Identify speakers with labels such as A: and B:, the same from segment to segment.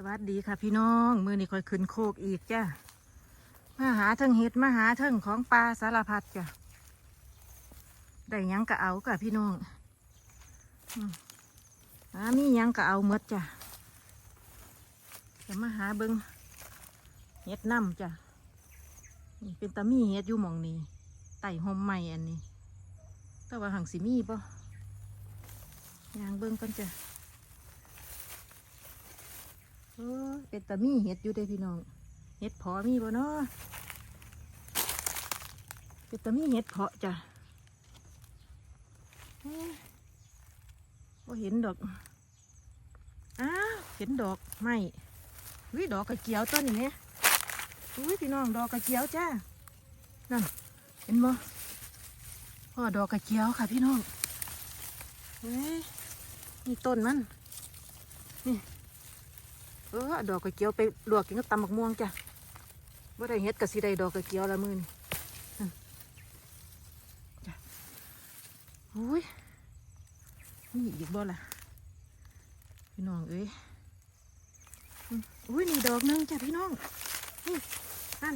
A: สวัสดีค่ะพี่น้องมือนี่คอยขึ้นโคกอีกจ้ะมาหาเทิงเห็ดมาหาเทิงของปลาสารพัดจ้ะได้ยังกะเอากะพี่น้องอมามียังกะเอาหมดจ้ะจะมาหาเบิงเห็ดน้ำจ้ะเป็นตามีเห็ดอยู่หมองนี้ไต่หอมใหม่อันนี้แต่ว่าหังสิมีปะยางเบิงกันจ้ะ ออเป็นตามีเห็ดอยู่เด้พี่น้อง เห็ดพอมีบ่เนาะเป็นตามีเห็ดเพาะจ้ะเอ้ยบ่เห็นดอก อ้าวเห็นดอกไม่วิดอกกระเจียวต้นนี้เนี่ยอุ้ยพี่น้องดอกกระเจียวจ้า นั่น เห็นบ่พ่อดอกกระเจียวค่ะพี่น้องเฮ้ยนี่ต้นมัน นี่ เออดอกกระเจียวไปลวกกินกับตำบักม่วงจ้ะว่าได้เฮ็ดกับสีได้ดอกกระเจียวละมือนี่นั่นจ้ะอุ้ยนี่อีกบ่ล่ะพี่น้องเอ้ยอืมอุ้ยนี่ดอกหนึงจ้ะพี่น้องนี่นั่น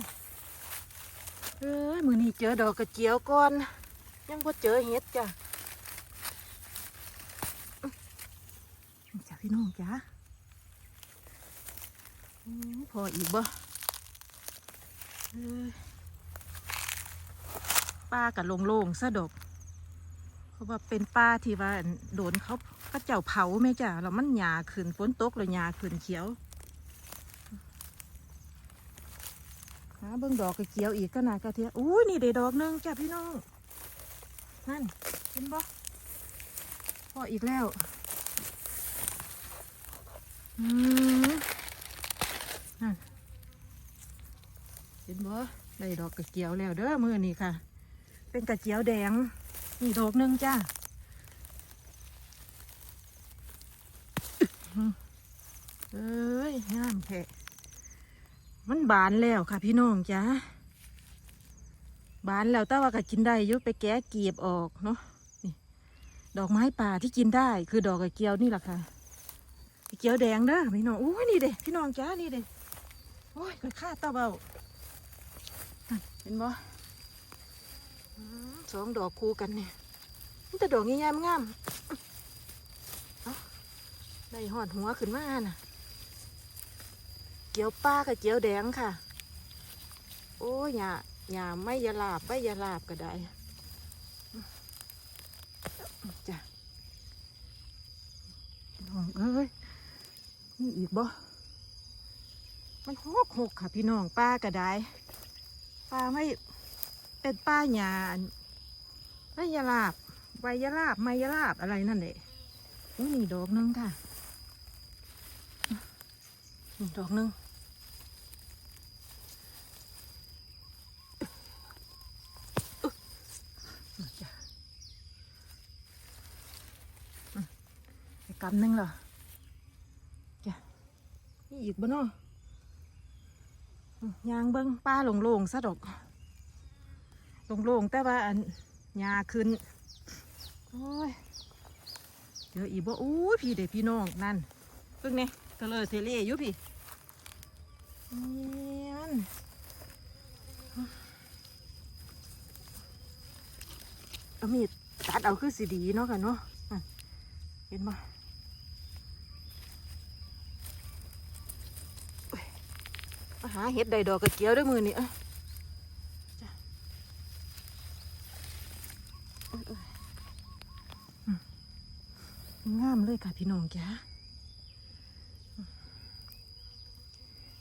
A: เอ้ยมือนี่เจอดอกกระเจียวก่อน ยังบ่เจอเฮ็ดจ้ะอืมนี่จ้ะพี่น้องจ้ะอืม พออีกบ่ป้ากับโล่งๆซะดอกเพราะว่าเป็นป้าที่ว่าโดนเขาก็เจ้าเผาแม่จ้ะแล้วมันหยาขึ้นฝนตกแล้วหยาขึ้นเขียวหาเบิ่งดอกกระเจียวอีกก็นากระเทียอุ้ยนี่ได้ดอกหนึงจ้ะพี่น้องนั่นเห็นบ่พออีกแล้ว อืม เห็นบ่ได้ดอกกระเจียวแล้วเด้อมือนี่ค่ะ เป็นกระเจียวแดงนี่ดอกหนึงจ้าเอ้ยงามแท้มันบานแล้วค่ะพี่น้องจ้าบานแล้วแต่ว่าก็กินได้อยุไปแกะกีบออกเนาะนี่ดอกไม้ป่าที่กินได้คือดอกกระเจียวนี่แหละค่ะกระเจียวแดงเด้อพี่น้องอุ้ยนี่เด้พี่น้องจ้านี่เด้ โอ้ยกระค่าตาเบาเห็นบ่อืมสองดอกคู่กันเนี่ยมันแต่ดอกงามงามเอ้าได้หอดหัวขึ้นมาน่ะ เกี๊ยวป้ากับเกี๊ยวแดงค่ะ โอ้ยหยาหยาไม่ยาลาบไม่ยาลาบก็ได้อืมจ้ะน้องเอ้ยนี่อีกบ่ มันหกหกค่ะพี่น้องป้าก็ได้ปลาไม่เป็นป้าหยาไม่ยาลาบใบยาลาบไมยาลาบอะไรนั่นแหละอู้นี่ดอกหนึงค่ะนี่ดอกหนึงอึ๊ะนี่จ้ะอืมไปกำหนึงเหรอจ้ะนี่อีกบ่เนอ ยางเบิ้งป้าโลงๆซะดอกโลงๆแต่ว่าอันหญ้าขึ้น โอ้ยเจออีบ่อู้ยพี่เด็กพี่น้องนั่นเพิ่งเนี่ยเทเลอเทเลอยู่พี่เนียนเอามีดตัดเอาคือสีดีเนาะค่ะเนาะอะเห็นบ่มา หาเห็ดใดดอกกระเจียวด้วยมือนี่ยจ้ะเอ้ยเอ้ยอืมงามเลยค่ะพี่น้องจ้า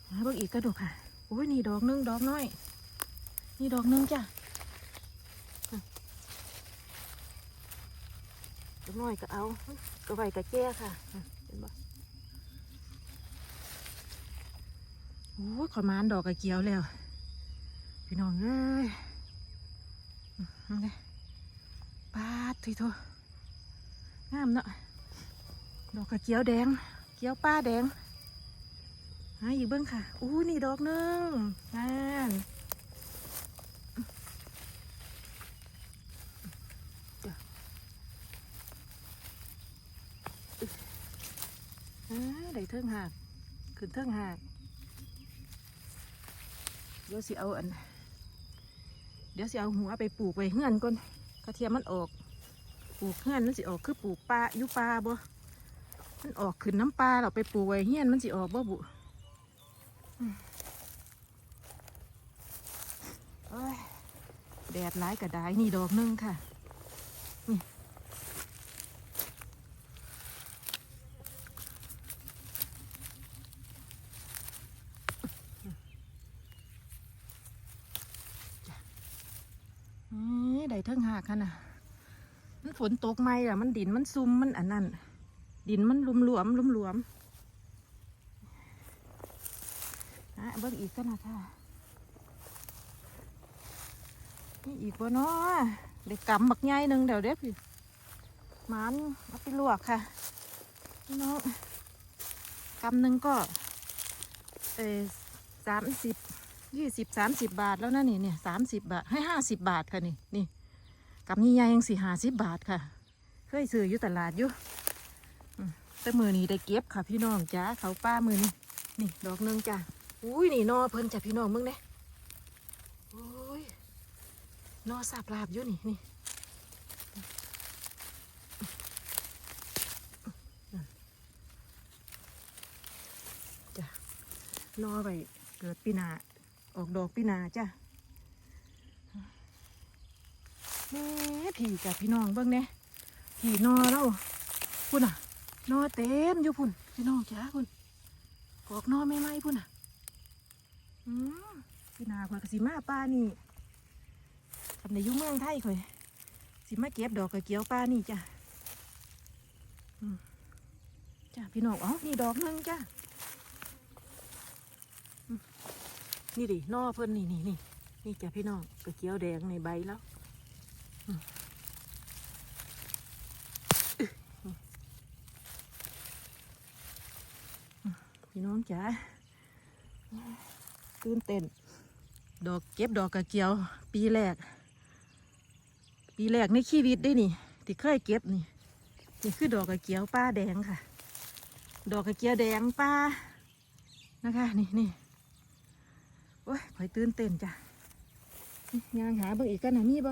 A: หาเบิ่งอีกกระดกค่ะ โอ้ยนี่ดอกหนึงดอกน้อย นี่ดอกหนึงจ้ะดอกน้อยก็เอาก็ไว้กับแจ้ค่ะ เห็นบ่ อ้ขอยมานดอกกระเจียวแล้ว พี่น้องเอ้ยอืมเอาเลยปาดทีโทงามเนาะ ดอกกระเจียวแดงเจียวป้าแดงหาอีกเบิ้งค่ะ อู้นี่ดอกหนึงนั่นจ้ะอ่าได้เทิงหักขึ้นเทิงหาก ดี๋ยวสิเอาอัน เดี๋ยวสิเอาหัวไปปลูกไว้เฮือนก่อนกระเทียมมันออก ปลูกเฮือนมันสิออกคือปลูกปลาอยู่ปลาบ่มันออกขึ้นน้ำปลาเราไปปลูกไว้เฮือนมันสิออกบ่บุแดดร้ายกระดายนี่ดอกหนึงค่ะ นี่ นี่ได้เทิงหากค่ะนะมันฝนตกไหมอะมันดินมันซุ่มมันอันนั้น ดินมันลุมหลวมหลุมหลวมอะเบิ่งอีกกันนะค่ะนี่อีกบ่เนาะได้กกำบักใหญ่หนึ่งเดี๋ยวเด็บพี่มันเอาไปลวกค่ะพี่น้องกำหนึ่งก็เออสามสิบยี่สิบสามสิบบาทแล้วนะนี่เนี่ยสามสิบบาทให้ห้าสิบบาทค่ะนี่นี่ กับนี่ยายยังสี่ห้าสิบบาทค่ะ เคยซื้ออยู่ตลาดอยู่แต่มือนี้ได้เก็บค่ะพี่น้องจ้าเขาป้ามือนี่นี่ดอกนึงจ้ะอุ้ยนี่นอเพิ่นจ้ะพี่น้องมึงเนี่ยโอ้ยนอสับลาบอยู่นี่นี่จ้ะนอไปเกิดปีนาออกดอกปีนาจ้ะแม่ ผีจ้ะพี่น้องเบิ่งเนี่ยผีนอแล้วพุ่นอะ นอเต็มอยู่พุ่นพี่น้องจ้าพุ่นออกนอไม่ไหมพุ่นอะอืมปีหนาข่อยกสิมาป้านี่ทำในยุ่งเมืองไทยข่อยสิมาเก็บดอกกระเกียวป้านี่จ้ะจ้ะพี่น้องอ๋อนี่ดอกหนึงจ้ะนี่ดินอเพิ่นนี่นี่นี่นี่จ้ะพี่น้องกระเจียวแดงในใบแล้วอืมอืมอืม พี่น้องจ๋าตื่นเต้น ดอกเก็บดอกกระเจียว ปีแรก ปีแรกในชีวิตได้นี่ ที่เคยเก็บนี่นี่คือดอกกระเจียวป้าแดงค่ะ ดอกกระเจียวแดงป้านะคะ นี่นี่โอ้ยข่อยตื่นเต้นจ้ะยางหาเบิ่งอีกกันนะมีบ่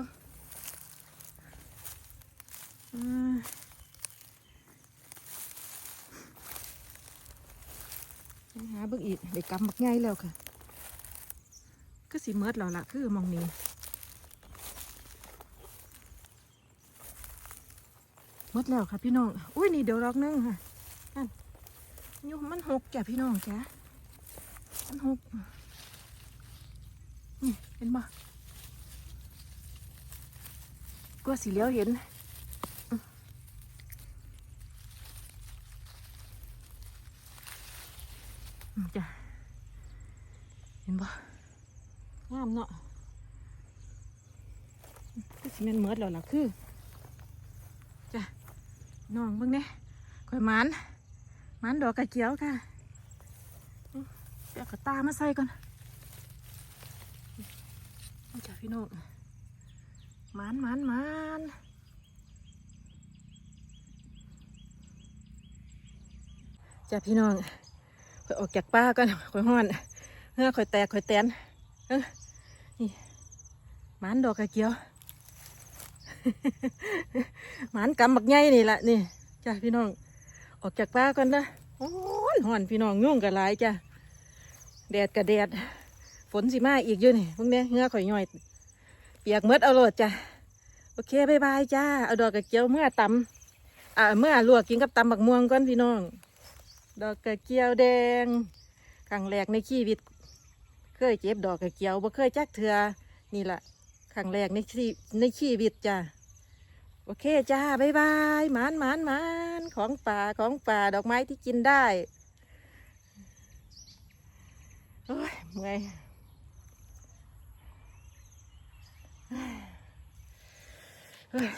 A: อ่ายัง หาเบิ่งอีกได้กำบักใหญ่แล้วค่ะ ก็สิเมิดแล้วล่ะ คือมองนี้หมดแล้วค่ะพี่น้อง อุ้ยนี่เดี๋ยวรอกนึงค่ะนั่นอยูมันหกจ้ะพี่น้องจ้ะมันหกนี่เห็นบ่ก็สีเหลียวเห็นอืมอืม จ้ะเห็นบ่งามเนาะก็สิแม่นเมิดแล้วล่ะคือจ้ะน้องเบิ่งเนี่ยข่อยหมันหมันดอกกระเจียวค่ะอืมเดี๋ยวกระตามาใส่ก่อนนี่จ้ะพี่น้องหมานหมานหมานจ้ะพี่น้องข่ อยออกจากป้าก่อนข่อยห้อนเฮ้อข่อยแตกข่อยแตนเออนี่มานดอกกระเกียวมานกำบักใหญ่นี่แหละนี่จ้ะพี่น้อง ออกจากป้าก่อนนะฮ้อนห่อนพี่น้องยุ่งกับหลายจ้ะแดดกับแดด ฝนสิมาอีกอยู่นี่พวกนี้เหงือข่อยย่อย เปียกเมดเอาโลดจ้ะโอเคบายบายจ้า เอาดอกกระเจียวเมื่อตำอ่าเมื่อลวกกินกับตำบักม่วงก่อนพี่น้อง ดอกกระเจียวแดงครั้งแรกในชีวิต เคยเจ็บดอกกระเจียวบ่เคยจักเถือนี่แหละครั้งแรกในชีในชีวิตจ้าโอเคจ้าบายบายหมานหมานหมานของป่าของป่าดอกไม้ที่กินได้โอ้ยเมื่อยเฮ้ย